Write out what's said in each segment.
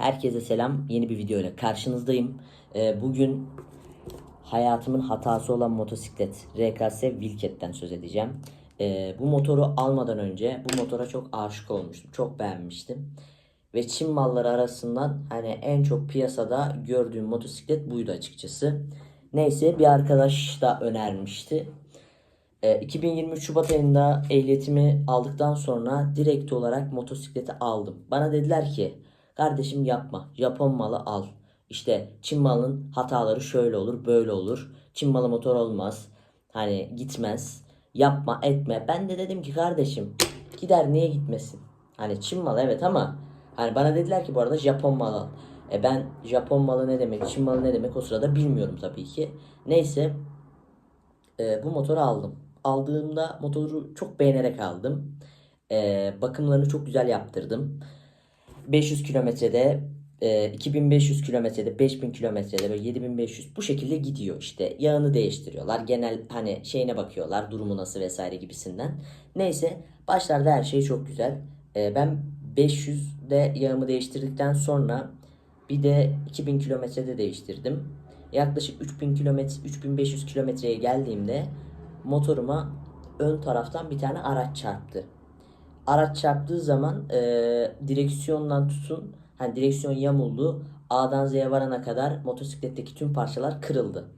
Herkese selam. Yeni bir video ile karşınızdayım. Ee, bugün hayatımın hatası olan motosiklet RKS Wilket'ten söz edeceğim. Ee, bu motoru almadan önce bu motora çok aşık olmuştum. Çok beğenmiştim. Ve Çin malları arasından hani en çok piyasada gördüğüm motosiklet buydu açıkçası. Neyse bir arkadaş da önermişti. Ee, 2023 Şubat ayında ehliyetimi aldıktan sonra direkt olarak motosikleti aldım. Bana dediler ki kardeşim yapma Japon malı al. İşte Çin malının hataları şöyle olur böyle olur. Çin malı motor olmaz. Hani gitmez. Yapma etme. Ben de dedim ki kardeşim gider niye gitmesin? Hani Çin malı evet ama hani bana dediler ki bu arada Japon malı al. E ben Japon malı ne demek, Çin malı ne demek o sırada bilmiyorum tabii ki. Neyse e, bu motoru aldım. Aldığımda motoru çok beğenerek aldım. E, bakımlarını çok güzel yaptırdım. 500 kilometrede, e, 2500 kilometrede, 5000 kilometrede böyle 7500 bu şekilde gidiyor işte. Yağını değiştiriyorlar. Genel hani şeyine bakıyorlar durumu nasıl vesaire gibisinden. Neyse başlarda her şey çok güzel. E, ben 500'de yağımı değiştirdikten sonra bir de 2000 kilometrede değiştirdim. Yaklaşık 3000 kilometre 3500 kilometreye geldiğimde motoruma ön taraftan bir tane araç çarptı. Araç çarptığı zaman e, direksiyondan tutun hani direksiyon yamuldu. A'dan Z'ye varana kadar motosikletteki tüm parçalar kırıldı.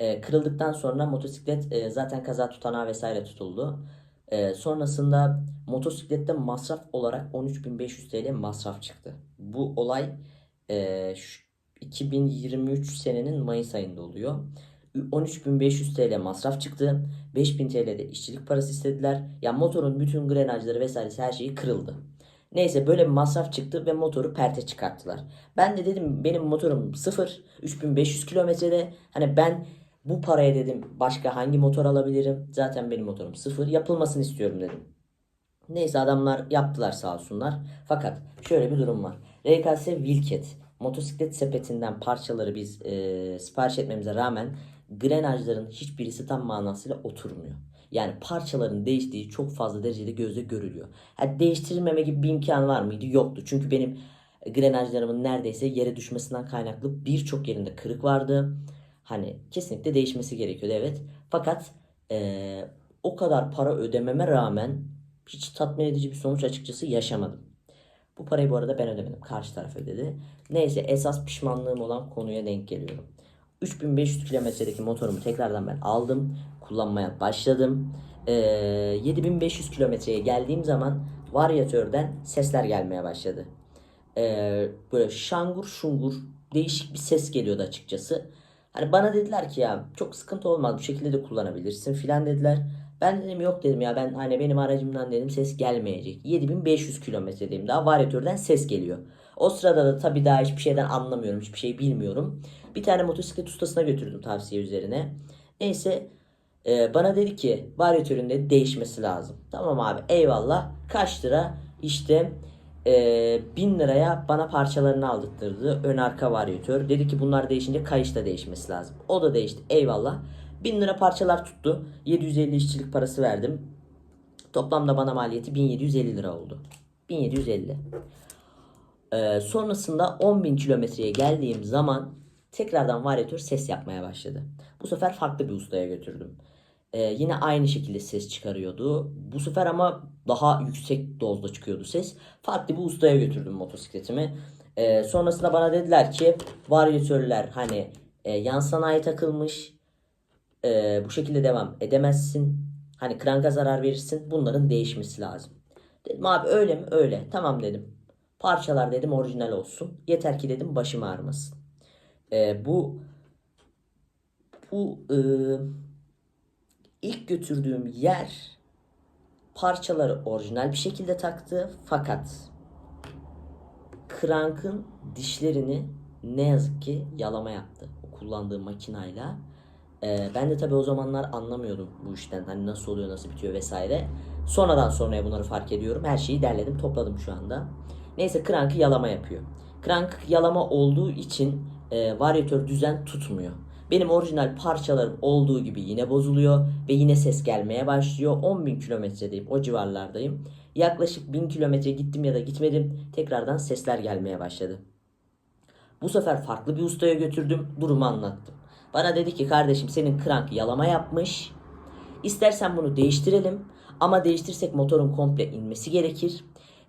E, kırıldıktan sonra motosiklet e, zaten kaza tutanağı vesaire tutuldu. E, sonrasında motosiklette masraf olarak 13.500 TL masraf çıktı. Bu olay e, şu 2023 senenin Mayıs ayında oluyor. 13.500 TL masraf çıktı. 5.000 TL'de işçilik parası istediler. Ya motorun bütün grenajları vesairesi her şeyi kırıldı. Neyse böyle bir masraf çıktı ve motoru perte çıkarttılar. Ben de dedim benim motorum sıfır. 3500 kilometrede. Hani ben bu paraya dedim başka hangi motor alabilirim? Zaten benim motorum sıfır. Yapılmasını istiyorum dedim. Neyse adamlar yaptılar sağ olsunlar. Fakat şöyle bir durum var. RKS Wilket motosiklet sepetinden parçaları biz e, sipariş etmemize rağmen grenajların hiçbirisi tam manasıyla oturmuyor. Yani parçaların değiştiği çok fazla derecede gözle görülüyor. Ha, değiştirilmeme gibi bir imkan var mıydı? Yoktu. Çünkü benim grenajlarımın neredeyse yere düşmesinden kaynaklı birçok yerinde kırık vardı. Hani kesinlikle değişmesi gerekiyordu evet. Fakat e, o kadar para ödememe rağmen hiç tatmin edici bir sonuç açıkçası yaşamadım. Bu parayı bu arada ben ödemedim. Karşı taraf ödedi. Neyse esas pişmanlığım olan konuya denk geliyorum. 3500 kilometredeki motorumu tekrardan ben aldım. Kullanmaya başladım. Ee, 7500 kilometreye geldiğim zaman varyatörden sesler gelmeye başladı. Ee, böyle şangur şungur değişik bir ses geliyordu açıkçası. Hani bana dediler ki ya çok sıkıntı olmaz bu şekilde de kullanabilirsin filan dediler. Ben dedim yok dedim ya ben hani benim aracımdan dedim ses gelmeyecek. 7500 kilometredeyim daha varyatörden ses geliyor. O sırada da tabii daha hiçbir şeyden anlamıyorum hiçbir şey bilmiyorum. Bir tane motosiklet ustasına götürdüm tavsiye üzerine. Neyse e, bana dedi ki varyatörün de değişmesi lazım. Tamam abi eyvallah kaç lira işte e, 1000 liraya bana parçalarını aldırttırdı. Ön arka varyatör. Dedi ki bunlar değişince kayış da değişmesi lazım. O da değişti eyvallah. 1000 lira parçalar tuttu. 750 işçilik parası verdim. Toplamda bana maliyeti 1750 lira oldu. 1750. Ee, sonrasında 10.000 kilometreye geldiğim zaman tekrardan varyatör ses yapmaya başladı. Bu sefer farklı bir ustaya götürdüm. Ee, yine aynı şekilde ses çıkarıyordu. Bu sefer ama daha yüksek dozda çıkıyordu ses. Farklı bir ustaya götürdüm motosikletimi. Ee, sonrasında bana dediler ki varyatörler hani e, yan sanayi takılmış. Ee, bu şekilde devam edemezsin. Hani kranka zarar verirsin. Bunların değişmesi lazım. Dedim abi öyle mi? Öyle. Tamam dedim. Parçalar dedim orijinal olsun. Yeter ki dedim başım ağrımasın. Ee, bu bu e, ilk götürdüğüm yer parçaları orijinal bir şekilde taktı. Fakat krankın dişlerini ne yazık ki yalama yaptı. O kullandığı makinayla. Ee, ben de tabii o zamanlar anlamıyordum bu işten. Hani nasıl oluyor, nasıl bitiyor vesaire. Sonradan sonraya bunları fark ediyorum. Her şeyi derledim, topladım şu anda. Neyse krankı yalama yapıyor. Krank yalama olduğu için e, varyatör düzen tutmuyor. Benim orijinal parçalarım olduğu gibi yine bozuluyor ve yine ses gelmeye başlıyor. 10.000 kilometredeyim, o civarlardayım. Yaklaşık 1000 kilometre gittim ya da gitmedim. Tekrardan sesler gelmeye başladı. Bu sefer farklı bir ustaya götürdüm. Durumu anlattım. Bana dedi ki kardeşim senin krank yalama yapmış. İstersen bunu değiştirelim. Ama değiştirsek motorun komple inmesi gerekir.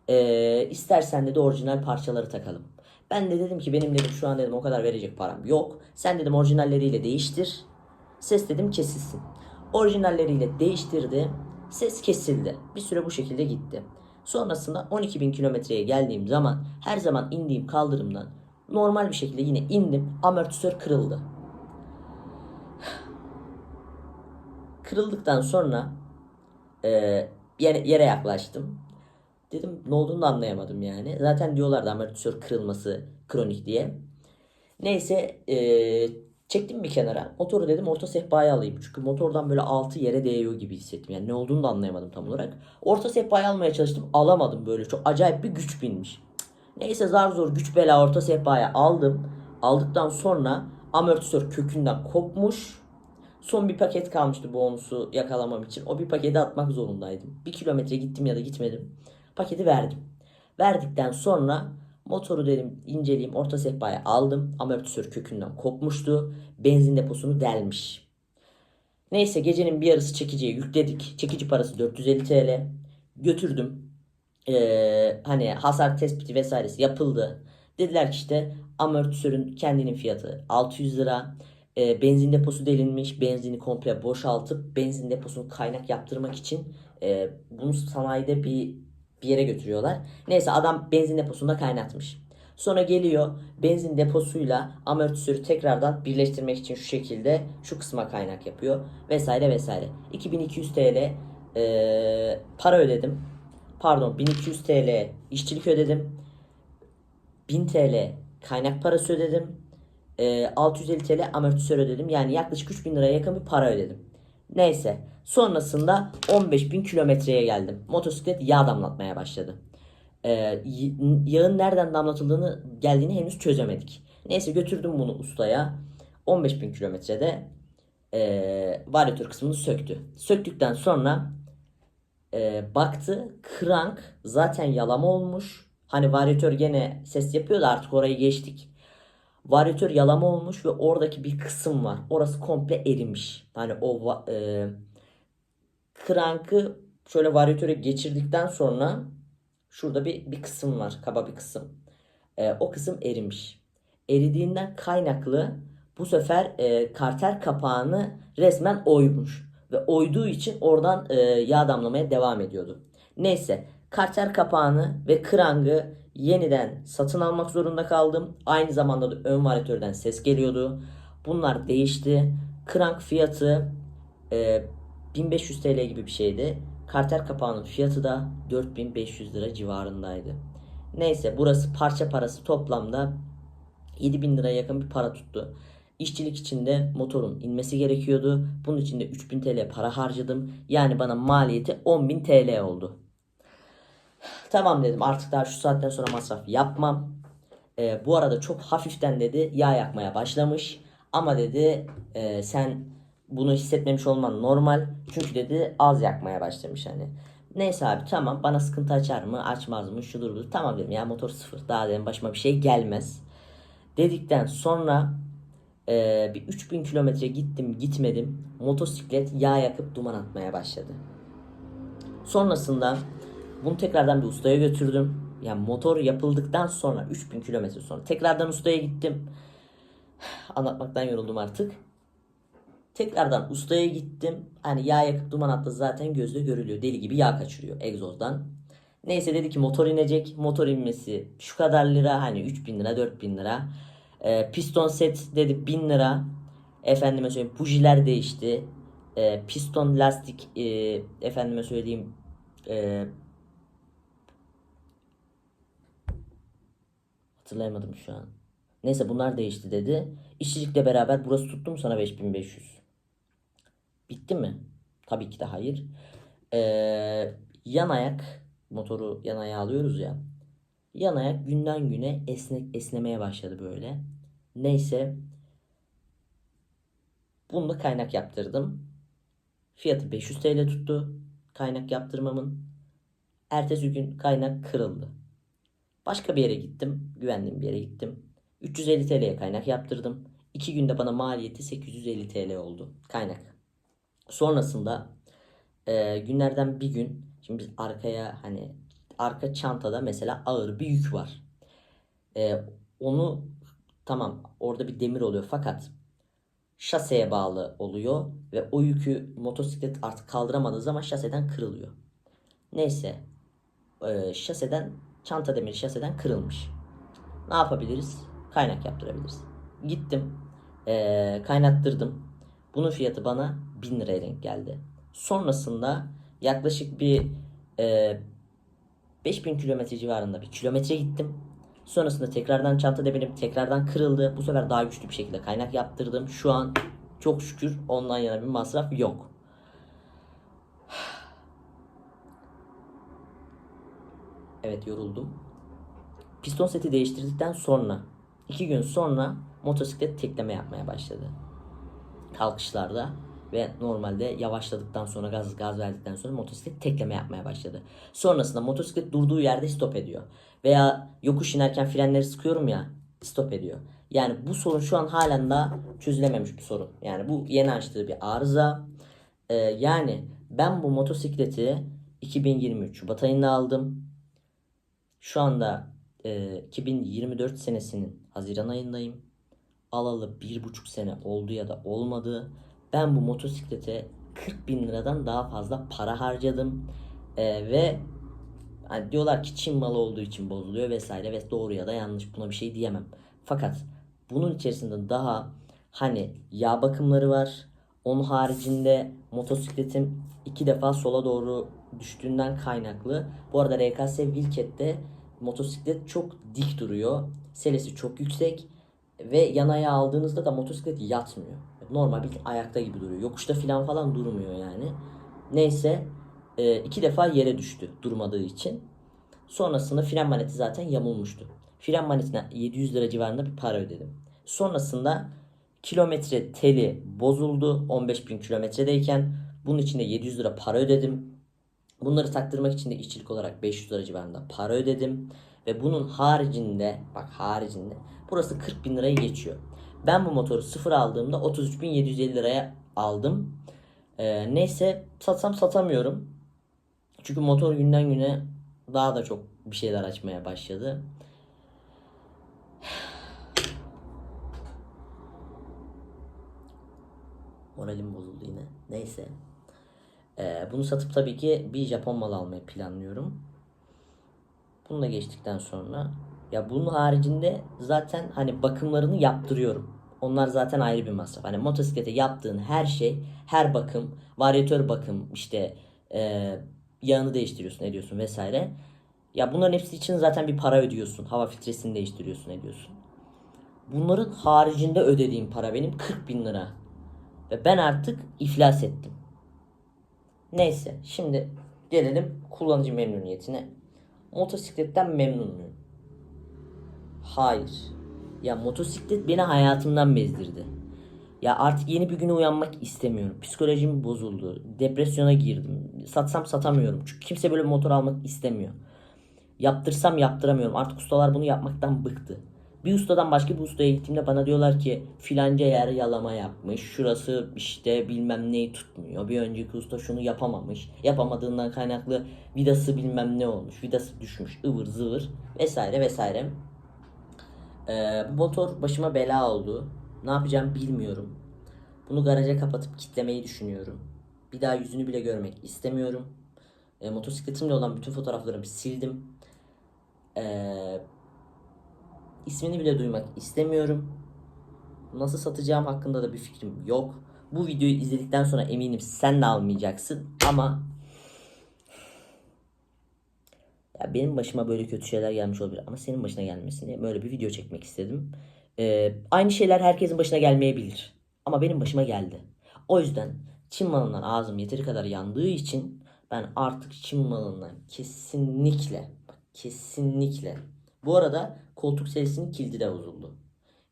Ee, istersen de orijinal parçaları takalım. Ben de dedim ki benim dedim şu an dedim o kadar verecek param yok. Sen dedim orijinalleriyle değiştir. Ses dedim kesilsin. Orijinalleriyle değiştirdi. Ses kesildi. Bir süre bu şekilde gitti. Sonrasında 12.000 kilometreye geldiğim zaman her zaman indiğim kaldırımdan normal bir şekilde yine indim. Amortisör kırıldı. Kırıldıktan sonra e, yere, yaklaştım. Dedim ne olduğunu da anlayamadım yani. Zaten diyorlardı amortisör kırılması kronik diye. Neyse e, çektim bir kenara. Motoru dedim orta sehpaya alayım. Çünkü motordan böyle altı yere değiyor gibi hissettim. Yani ne olduğunu da anlayamadım tam olarak. Orta sehpaya almaya çalıştım. Alamadım böyle. Çok acayip bir güç binmiş. Neyse zar zor güç bela orta sehpaya aldım. Aldıktan sonra amortisör kökünden kopmuş. Son bir paket kalmıştı bonusu yakalamam için. O bir paketi atmak zorundaydım. Bir kilometre gittim ya da gitmedim. Paketi verdim. Verdikten sonra motoru dedim inceleyeyim orta sehpaya aldım. Amortisör kökünden kopmuştu. Benzin deposunu delmiş. Neyse gecenin bir yarısı çekiciye yükledik. Çekici parası 450 TL. Götürdüm. Ee, hani hasar tespiti vesairesi yapıldı. Dediler ki işte amortisörün kendinin fiyatı 600 lira. Ee, benzin deposu delinmiş. Benzini komple boşaltıp benzin deposunu kaynak yaptırmak için e, bunu sanayide bir bir yere götürüyorlar. Neyse adam benzin deposunda kaynatmış. Sonra geliyor benzin deposuyla amortisörü tekrardan birleştirmek için şu şekilde şu kısma kaynak yapıyor vesaire vesaire. 2200 TL e, para ödedim. Pardon 1200 TL işçilik ödedim. 1000 TL kaynak parası ödedim. E, 650 TL amortisör ödedim. Yani yaklaşık 3000 liraya yakın bir para ödedim. Neyse. Sonrasında 15.000 kilometreye geldim. Motosiklet yağ damlatmaya başladı. Ee, yağın nereden damlatıldığını geldiğini henüz çözemedik. Neyse götürdüm bunu ustaya. 15.000 kilometrede e, varyatör kısmını söktü. Söktükten sonra e, baktı krank zaten yalama olmuş. Hani varyatör gene ses yapıyor da artık orayı geçtik. Varyatör yalama olmuş ve oradaki bir kısım var. Orası komple erimiş. Hani o e, krankı şöyle varyatöre geçirdikten sonra şurada bir, bir kısım var. Kaba bir kısım. E, o kısım erimiş. Eridiğinden kaynaklı bu sefer e, karter kapağını resmen oymuş. Ve oyduğu için oradan e, yağ damlamaya devam ediyordu. Neyse karter kapağını ve krangı yeniden satın almak zorunda kaldım. Aynı zamanda da ön varyatörden ses geliyordu. Bunlar değişti. Krank fiyatı e, 1500 TL gibi bir şeydi. Karter kapağının fiyatı da 4500 lira civarındaydı. Neyse burası parça parası toplamda 7000 liraya yakın bir para tuttu. İşçilik için de motorun inmesi gerekiyordu. Bunun için de 3000 TL para harcadım. Yani bana maliyeti 10.000 TL oldu. Tamam dedim artık daha şu saatten sonra masraf yapmam. Ee, bu arada çok hafiften dedi yağ yakmaya başlamış. Ama dedi e, sen bunu hissetmemiş olman normal. Çünkü dedi az yakmaya başlamış hani. Neyse abi tamam bana sıkıntı açar mı açmaz mı şudur budur. Tamam dedim ya motor sıfır daha dedim başıma bir şey gelmez. Dedikten sonra e, bir 3000 kilometre gittim gitmedim. Motosiklet yağ yakıp duman atmaya başladı. Sonrasında bunu tekrardan bir ustaya götürdüm. Yani motor yapıldıktan sonra 3000 kilometre sonra tekrardan ustaya gittim. Anlatmaktan yoruldum artık. Tekrardan ustaya gittim. Hani yağ yakıp duman attı zaten gözle görülüyor. Deli gibi yağ kaçırıyor egzozdan. Neyse dedi ki motor inecek. Motor inmesi şu kadar lira hani 3000 lira 4000 lira. Ee, piston set dedi 1000 lira. Efendime söyleyeyim bujiler değişti. Ee, piston lastik e, efendime söyleyeyim e, Hatırlayamadım şu an. Neyse bunlar değişti dedi. İşçilikle beraber burası tuttu mu sana 5500? Bitti mi? Tabii ki de hayır. Ee, yan ayak motoru yan ayağa alıyoruz ya. Yan ayak günden güne esnek esnemeye başladı böyle. Neyse bunu da kaynak yaptırdım. Fiyatı 500 TL tuttu. Kaynak yaptırmamın. Ertesi gün kaynak kırıldı. Başka bir yere gittim. Güvendiğim bir yere gittim. 350 TL'ye kaynak yaptırdım. 2 günde bana maliyeti 850 TL oldu kaynak. Sonrasında e, günlerden bir gün şimdi biz arkaya hani arka çantada mesela ağır bir yük var. E, onu tamam orada bir demir oluyor fakat şaseye bağlı oluyor ve o yükü motosiklet artık kaldıramadığı zaman şaseden kırılıyor. Neyse e, şaseden çanta demiri şaseden kırılmış. Ne yapabiliriz? Kaynak yaptırabiliriz. Gittim e, kaynattırdım. Bunun fiyatı bana 1000 liraya denk geldi. Sonrasında yaklaşık bir e, 5000 kilometre civarında bir kilometre gittim. Sonrasında tekrardan çanta demirim tekrardan kırıldı. Bu sefer daha güçlü bir şekilde kaynak yaptırdım. Şu an çok şükür ondan yana bir masraf yok. Evet yoruldum. Piston seti değiştirdikten sonra iki gün sonra motosiklet tekleme yapmaya başladı. Kalkışlarda ve normalde yavaşladıktan sonra gaz gaz verdikten sonra motosiklet tekleme yapmaya başladı. Sonrasında motosiklet durduğu yerde stop ediyor. Veya yokuş inerken frenleri sıkıyorum ya stop ediyor. Yani bu sorun şu an halen daha çözülememiş bir sorun. Yani bu yeni açtığı bir arıza. Ee, yani ben bu motosikleti 2023 Şubat ayında aldım. Şu anda e, 2024 senesinin Haziran ayındayım. Alalı bir buçuk sene oldu ya da olmadı. Ben bu motosiklete 40 bin liradan daha fazla para harcadım. E, ve hani diyorlar ki Çin malı olduğu için bozuluyor vesaire ve doğru ya da yanlış buna bir şey diyemem. Fakat bunun içerisinde daha hani yağ bakımları var. Onun haricinde motosikletim iki defa sola doğru düştüğünden kaynaklı. Bu arada RKS Wilket'te motosiklet çok dik duruyor. Selesi çok yüksek ve yan ayağı aldığınızda da motosiklet yatmıyor. Normal bir ayakta gibi duruyor. Yokuşta falan falan durmuyor yani. Neyse e, iki defa yere düştü durmadığı için. Sonrasında fren maneti zaten yamulmuştu. Fren manetine 700 lira civarında bir para ödedim. Sonrasında kilometre teli bozuldu 15 bin kilometredeyken. Bunun için de 700 lira para ödedim. Bunları taktırmak için de işçilik olarak 500 lira civarında para ödedim. Ve bunun haricinde bak haricinde burası 40 bin liraya geçiyor. Ben bu motoru sıfır aldığımda 33.750 liraya aldım. Ee, neyse satsam satamıyorum. Çünkü motor günden güne daha da çok bir şeyler açmaya başladı. Moralim bozuldu yine. Neyse. Ee, bunu satıp tabii ki bir Japon malı almayı planlıyorum. Bunu da geçtikten sonra ya bunun haricinde zaten hani bakımlarını yaptırıyorum. Onlar zaten ayrı bir masraf. Hani motosiklete yaptığın her şey, her bakım, varyatör bakım, işte e, yağını değiştiriyorsun, ediyorsun vesaire. Ya bunların hepsi için zaten bir para ödüyorsun. Hava filtresini değiştiriyorsun, ediyorsun. Bunların haricinde ödediğim para benim 40 bin lira. Ve ben artık iflas ettim. Neyse şimdi gelelim kullanıcı memnuniyetine. Motosikletten memnun muyum? Hayır. Ya motosiklet beni hayatımdan bezdirdi. Ya artık yeni bir güne uyanmak istemiyorum. Psikolojim bozuldu. Depresyona girdim. Satsam satamıyorum. Çünkü kimse böyle bir motor almak istemiyor. Yaptırsam yaptıramıyorum. Artık ustalar bunu yapmaktan bıktı. Bir ustadan başka bir ustaya gittiğimde bana diyorlar ki filanca yer yalama yapmış. Şurası işte bilmem neyi tutmuyor. Bir önceki usta şunu yapamamış. Yapamadığından kaynaklı vidası bilmem ne olmuş. Vidası düşmüş ıvır zıvır vesaire vesaire. Ee, bu motor başıma bela oldu. Ne yapacağım bilmiyorum. Bunu garaja kapatıp kitlemeyi düşünüyorum. Bir daha yüzünü bile görmek istemiyorum. E, motosikletimle olan bütün fotoğraflarımı sildim. Eee İsmini bile duymak istemiyorum. Nasıl satacağım hakkında da bir fikrim yok. Bu videoyu izledikten sonra eminim sen de almayacaksın ama ya benim başıma böyle kötü şeyler gelmiş olabilir ama senin başına gelmesini böyle bir video çekmek istedim. Ee, aynı şeyler herkesin başına gelmeyebilir ama benim başıma geldi. O yüzden Çin malından ağzım yeteri kadar yandığı için ben artık Çin malından kesinlikle kesinlikle bu arada koltuk serisinin kilidi de bozuldu.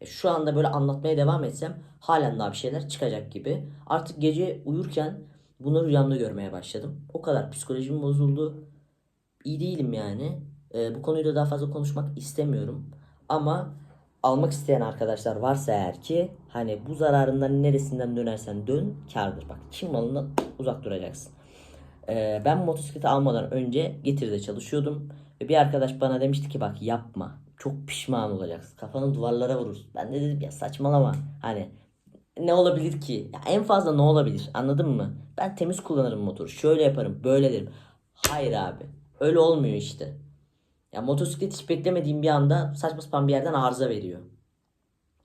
E, şu anda böyle anlatmaya devam etsem halen daha bir şeyler çıkacak gibi. Artık gece uyurken bunu rüyamda görmeye başladım. O kadar psikolojim bozuldu. İyi değilim yani. E, bu konuyu da daha fazla konuşmak istemiyorum. Ama almak isteyen arkadaşlar varsa eğer ki hani bu zararından neresinden dönersen dön kardır. Bak Çin malından uzak duracaksın. Ee, ben motosikleti almadan önce Getir'de çalışıyordum. Ve bir arkadaş bana demişti ki bak yapma. Çok pişman olacaksın. Kafanı duvarlara vurursun. Ben de dedim ya saçmalama. Hani ne olabilir ki? Ya en fazla ne olabilir? Anladın mı? Ben temiz kullanırım motoru. Şöyle yaparım, böyle derim. Hayır abi. Öyle olmuyor işte. Ya motosiklet hiç beklemediğim bir anda saçma sapan bir yerden arıza veriyor.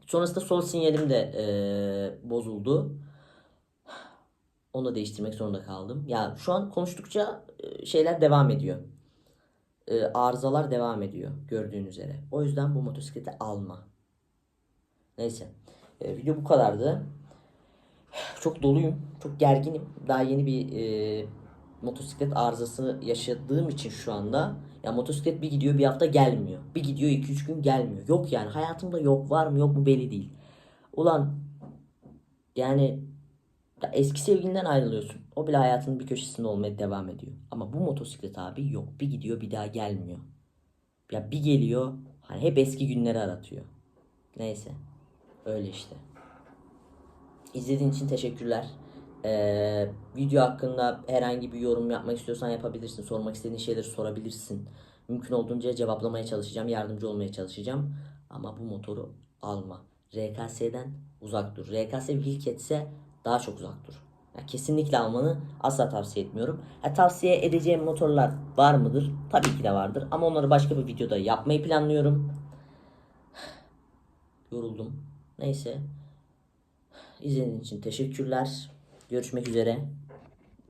Sonrasında sol sinyalim de eee, bozuldu. Onu da değiştirmek zorunda kaldım. Ya şu an konuştukça e, şeyler devam ediyor. E, arızalar devam ediyor gördüğün üzere. O yüzden bu motosikleti alma. Neyse. E, video bu kadardı. Çok doluyum. Çok gerginim. Daha yeni bir e, motosiklet arızası yaşadığım için şu anda. Ya motosiklet bir gidiyor bir hafta gelmiyor. Bir gidiyor 2-3 gün gelmiyor. Yok yani hayatımda yok var mı yok mu belli değil. Ulan yani ya eski sevgilinden ayrılıyorsun. O bile hayatının bir köşesinde olmaya devam ediyor. Ama bu motosiklet abi yok. Bir gidiyor bir daha gelmiyor. Ya bir geliyor hani hep eski günleri aratıyor. Neyse. Öyle işte. İzlediğin için teşekkürler. Ee, video hakkında herhangi bir yorum yapmak istiyorsan yapabilirsin. Sormak istediğin şeyleri sorabilirsin. Mümkün olduğunca cevaplamaya çalışacağım. Yardımcı olmaya çalışacağım. Ama bu motoru alma. RKS'den uzak dur. RKS Wilket ise daha çok uzak dur. Ya kesinlikle almanı asla tavsiye etmiyorum. Ha, tavsiye edeceğim motorlar var mıdır? Tabii ki de vardır. Ama onları başka bir videoda yapmayı planlıyorum. Yoruldum. Neyse. İzlediğiniz için teşekkürler. Görüşmek üzere.